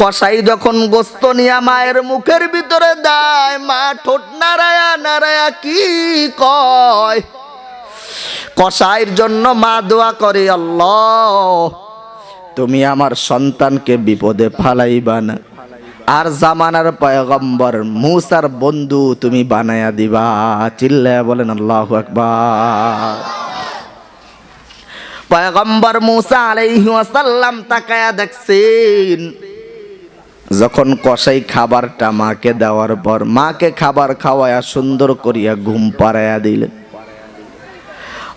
কসাই যখন গোস্ত নিয়ে মায়ের মুখের ভিতরে দেয়, মা ঠোঁট নারায়া নারায়া কি কয়? কসাইয়ের জন্য মা দোয়া করে, আল্লাহ, তুমি আমার সন্তানকে বিপদে ফালাইবা না। আর জামানার পয়গম্বর মুসার বন্ধু তুমি বানায়া দিবা। চিল্লায়া বলেন, আল্লাহু আকবার। পয়গম্বর মুসা আলাইহি ওয়াসাল্লাম তাকায়া দেখছেন যখন কষাই খাবারটা মাকে দেওয়ার পর মাকে খাবার খাওয়ায়া সুন্দর করিয়া ঘুম পাড়াইয়া দিলেন।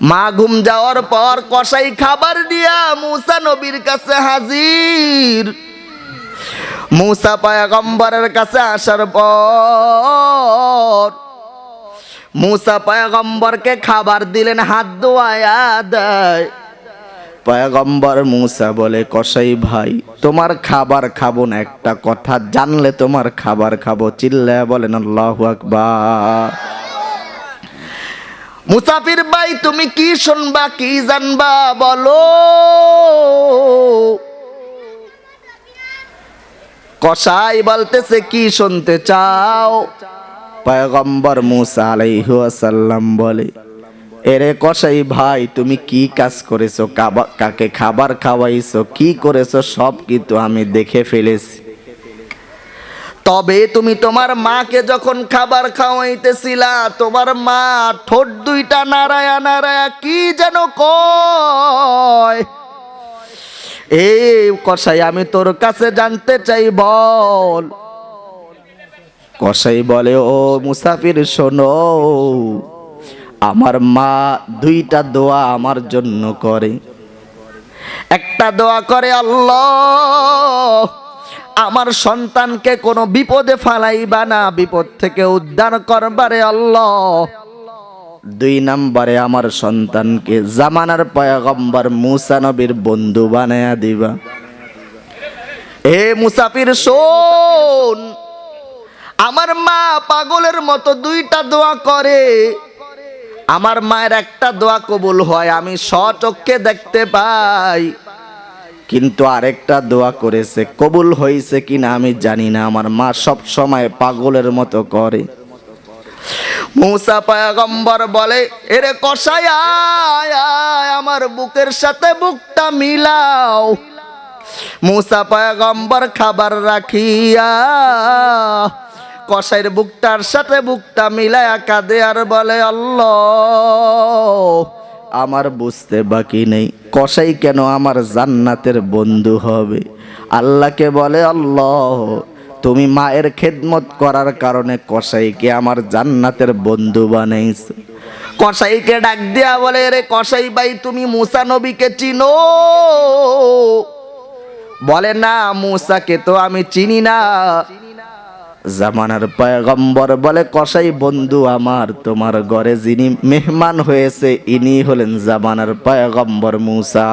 মা ঘুম যাওয়ার পর কষাই খাবার দিয়া মুসা নবীর কাছে হাজির। মুসা পায়গম্বরের কাছে আসার পর মুসা পায়গম্বরকে খাবার দিলেন, হাত দোয়ায়া দেয়। পয়গম্বর মুসা বলে, কসাই ভাই, তোমার খাবার খাব না, একটা কথা জানলে তোমার খাবার খাব। চিল্লা বলেন, আল্লাহু আকবার। মুসাফির ভাই, তুমি কি শুনবা, কি জানবা, বলো। কসাই বলতেছে, কি শুনতে চাও? পয়গম্বর মুসা আলাইহি ওয়াসাল্লাম বলে এরে কসাই ভাই, তুমি কি কাজ করেছ? কাকে খাবার খাওয়াইছো? কি করেছ? সব কিন্তু আমি দেখে ফেলেছি। তবে তুমি তোমার মাকে যখন খাবার খাওয়াইতেছিলা, তোমার মা ঠোঁট দুইটা নারায়া নারায়া কি যেন কয়? এই কসাই, আমি তোর কাছে জানতে চাই, বল। কসাই বলে, ও মুসাফির, শোনো। আমার মা দুইটা দোয়া আমার জন্য করে। একটা দোয়া করে, আল্লাহ, আমার সন্তানকে কোনো বিপদে ফালাইবা না, বিপদ থেকে উদ্ধার করবারে আল্লাহ। দুই নম্বরে, আমার সন্তানকে জামানার পয়গম্বর মুসা নবীর বন্ধু বানায়া দিবা। এ মুসাফির শোন, আমার মা পাগলের মতো দুইটা দোয়া করে আমার মায়ের একটা দোয়া কবুল হয়, আমি স্বচক্ষে দেখতে পাই। কিন্তু আরেকটা দোয়া করেছে, কবুল হয়েছে কিনা আমি জানি না, আমার মা সব সময় পাগলের মতো করে। মুসা পয়গম্বর বলে, এরে আয়, আমার বুকের সাথে বুকটা মিলাও। মুসা পয়গম্বর খাবার রাখিয়া কষাইয়ের বুকটার সাথে বুকটা মিলায়া কাঁদে আর বলে, আল্লাহ, আমার বুঝতে বাকি নেই। কষাই কেন আমার জান্নাতের বন্ধু হবে? আল্লাহকে বলে, আল্লাহ, তুমি মায়ের খেদমত করার কারণে কষাইকে আমার জান্নাতের বন্ধু বানাইছো। কষাইকে ডাক দিয়া বলে, রে কষাই ভাই, তুমি মুসা নবীকে চিনো? বলে, না, মুসাকে তো আমি চিনি না। জামানার পয়গম্বর বলে, কসাই বন্ধু আমার, তোমার ঘরে যিনি মেহমান হয়েছে, ইনি হলেন জামানার পয়গম্বর মুসা।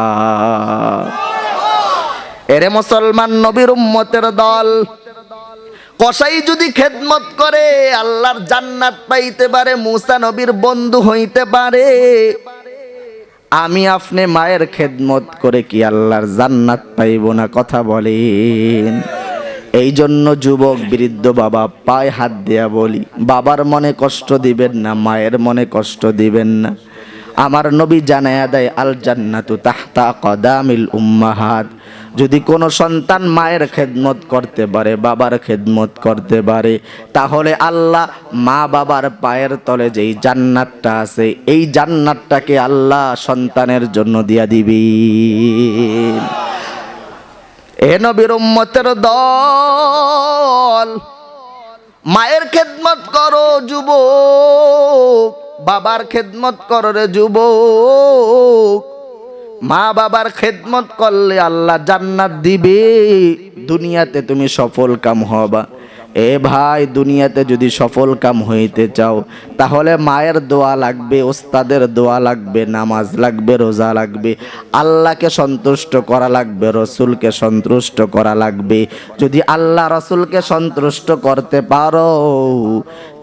এরে মুসলমান নবীর উম্মতের দল, কসাই যদি খেদমত করে, আল্লাহর জান্নাত পাইতে পারে, মুসা নবীর বন্ধু হইতে পারে। আমি আপনি মায়ের খেদমত করে কি আল্লাহর জান্নাত পাইব না, কথা বলেন। এই জন্য যুবক বৃদ্ধ বাবা, পায়ে হাত দেয়া বলি, বাবার মনে কষ্ট দিবেন না, মায়ের মনে কষ্ট দিবেন না। আমার নবী জানায়া দেয় আল জান্নাতু তাহতা কদামিল উম্মাহাত। যদি কোনো সন্তান মায়ের খেদমত করতে পারে, বাবার খেদমত করতে পারে, তাহলে আল্লাহ মা বাবার পায়ের তলে যেই জান্নাতটা আছে, এই জান্নাতটাকে আল্লাহ সন্তানের জন্য দিয়া দিবেন। এ নবীর উম্মতের দল, মায়ের খেদমত করো যুবক, বাবার খেদমত করো রে যুবক। মা বাবার খেদমত করলে আল্লাহ জান্নাত দিবে, দুনিয়াতে তুমি সফল কাম হবা। এ ভাই, দুনিয়াতে যদি সফল কাম হইতে চাও, তাহলে মায়ের দোয়া লাগবে, ওস্তাদের দোয়া লাগবে, নামাজ লাগবে, রোজা লাগবে, আল্লাহকে সন্তুষ্ট করা লাগবে, রসুলকে সন্তুষ্ট করা লাগবে। যদি আল্লাহ রসুলকে সন্তুষ্ট করতে পারো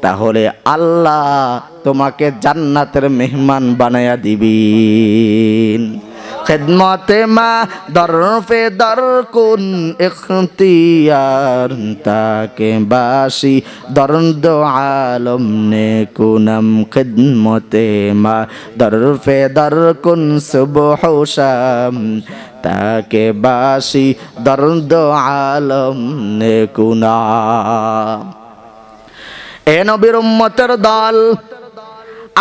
তাহলে আল্লাহ তোমাকে জান্নাতের মেহমান বানায়া দিবেন। খেদমতে মা দরফে দর কুন ইখতিয়ার তাকে বাসি দরদ আলম নে কুনম খেদমতে মা দরফে দর কুন সুবহ শাম, তাকে বাসি দরদ আলম নে কুনাম এ নবীর উম্মতের দল।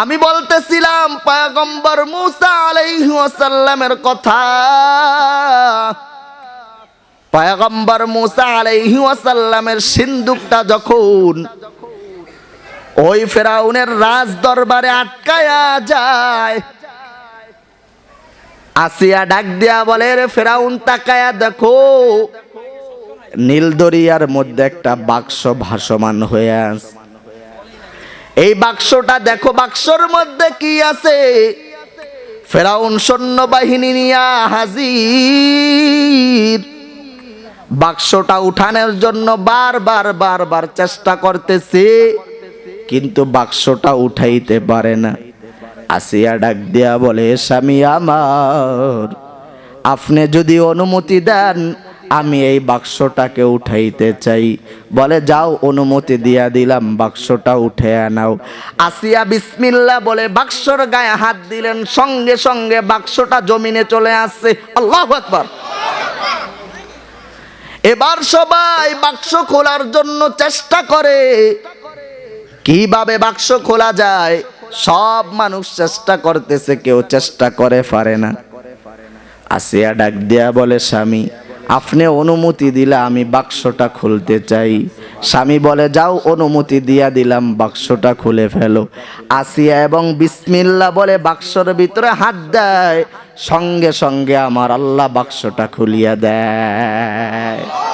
আমি বলতেছিলাম, পয়গম্বর মুসা আলাইহি ওয়াসাল্লামের কথা। পয়গম্বর মুসা আলাইহি ওয়াসাল্লামের সিন্দুকটা যখন ওই ফেরাউনের রাজ দরবারে আটকায়া যায়, আসিয়া ডাক দিয়া বলে, রে ফেরাউন, তাকায়া দেখো নীল দরিয়ার মধ্যে একটা বাক্স ভাসমান হয়ে আছে। এই বাক্সটা দেখো, বাক্সর মধ্যে কি আছে? ফেরাউন সৈন্যবাহিনী নিয়া হাজির। বাক্সটা উঠানোর জন্য বারবার বারবার চেষ্টা করতেছে, কিন্তু বাক্সটা উঠাইতে পারে না। আসিয়া ডাক দিয়া বলে, স্বামী আমার, আপনি যদি অনুমতি দেন আমি এই বাক্সটাকে উঠাইতে চাই। বলে, যাও, অনুমতি দিয়া দিলাম, বাক্সটা উঠে আনাও আসিয়া বিসমিল্লা বলে, বাক্সর গায়ে হাত দিলেন। সঙ্গে সঙ্গে বাক্সটা জমিনে চলে আসছে। আল্লাহ আকবার। এবার সবাই বাক্স খোলার জন্য চেষ্টা করে। কীভাবে বাক্স খোলা যায়? সব মানুষ চেষ্টা করতেছে, কেউ চেষ্টা করে, পারে না। আসিয়া ডাক দিয়া বলে, স্বামী আপনি অনুমতি দিলে আমি বাক্সটা খুলতে চাই। স্বামী বলে, যাও, অনুমতি দিয়া দিলাম, বাক্সটা খুলে ফেলো। আসিয়া এবং বিসমিল্লা বলে বাক্সর ভিতরে হাত দেয়। সঙ্গে সঙ্গে আমার আল্লাহ বাক্সটা খুলিয়া দেয়।